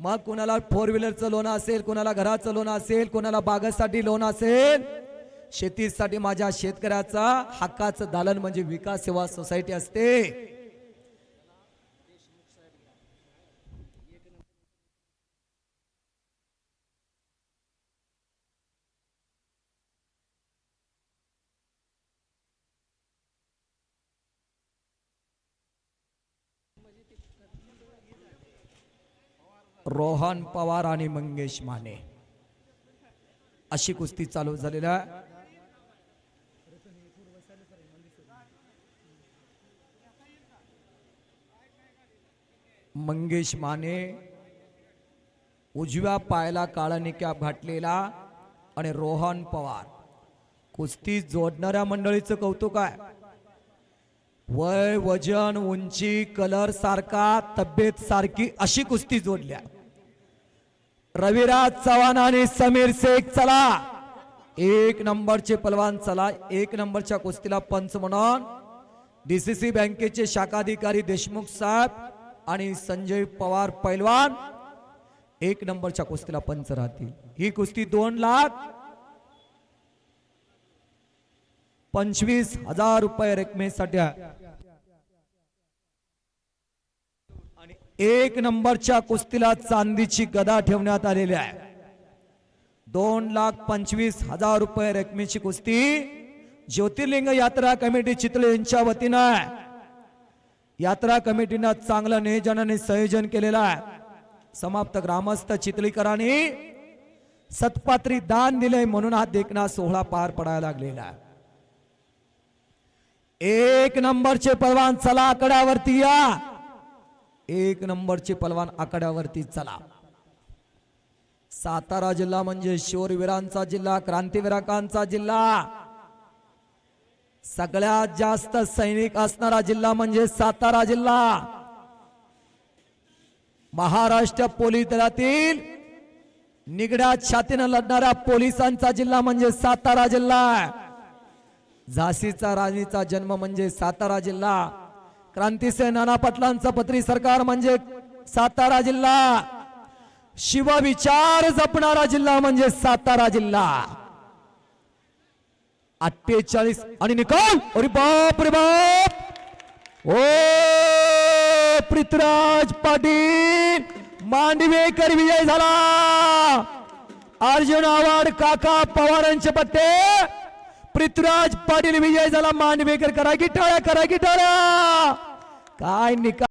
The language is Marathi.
मग कोणाला फोर व्हीलरचं लोन असेल कोणाला घराचं लोन असेल कोणाला बागासाठी लोन असेल? शेतीसाठी माझ्या शेतकऱ्याचा हक्काचं दालन म्हणजे विकास सेवा सोसायटी असते. रोहन पवार आणि मंगेश माने. अशी कुस्ती चालू झालेल्या आहे. मंगेश माने उजव्या पायाला काळा निकाप घातलेला आणि रोहन पवार. कुस्ती जोडणाऱ्या मंडळीचं कौतुक आहे. वय वजन उंची कलर सारखा तब्येत सारखी अशी कुस्ती जोडल्या. रविराज चव्हाण आणि समीर शेख चला. एक नंबरचे पलवान चला. एक नंबरच्या कुस्तीला पंच म्हणून डीसीसी बँकेचे शाखाधिकारी देशमुख साहेब आणि संजय पवार पैलवान एक नंबरच्या कुस्तीला पंच राहतील. ही कुस्ती दोन लाख पंचवीस हजार रुपये रकमेसाठी आहे. एक नंबरच्या कुस्तीला चांदीची गदा ठेवण्यात आलेली आहे. दोन लाख पंचवीस हजार रुपये रकमेची कुस्ती ज्योतिर्लिंग यात्रा कमिटी चितळे यांच्या वतीनं आहे. यात्रा कमिटीनं चांगलं नियोजनाने संयोजन केलेलं आहे. समाप्त ग्रामस्थ चितलीकरांनी सतपात्री दान दिले म्हणून हा देखना सोहळा पार पडायला लागलेला आहे. एक नंबरचे परवान चला आकड्यावरती या. एक नंबरचे पलवान आकड्यावरती चला. सातारा जिल्हा म्हणजे शोरवीरांचा जिल्हा क्रांतीवीराकांचा जिल्हा. सगळ्यात जास्त सैनिक असणारा जिल्हा म्हणजे सातारा जिल्हा. महाराष्ट्र पोलीस दलातील निगड्या छातीनं लढणाऱ्या पोलिसांचा जिल्हा म्हणजे सातारा जिल्हा. झाशीचा राणीचा जन्म म्हणजे सातारा जिल्हा. क्रांतीसे नाना पाटलांचं पत्री सरकार म्हणजे सातारा जिल्हा. शिवविचार जपणारा जिल्हा म्हणजे सातारा जिल्हा. अठ्ठेचाळीस आणि निकाल. अरे बाप रे बाप. ओ पृथ्वीराज पाटील. मांडवेकर विजय झाला. अर्जुन आव्हाड काका पवारांचे पत्ते. पृथ्वीराज पाटील विजय झाला मांडवेकर करा की टाळ्या करा की टाळ्या काय निकाल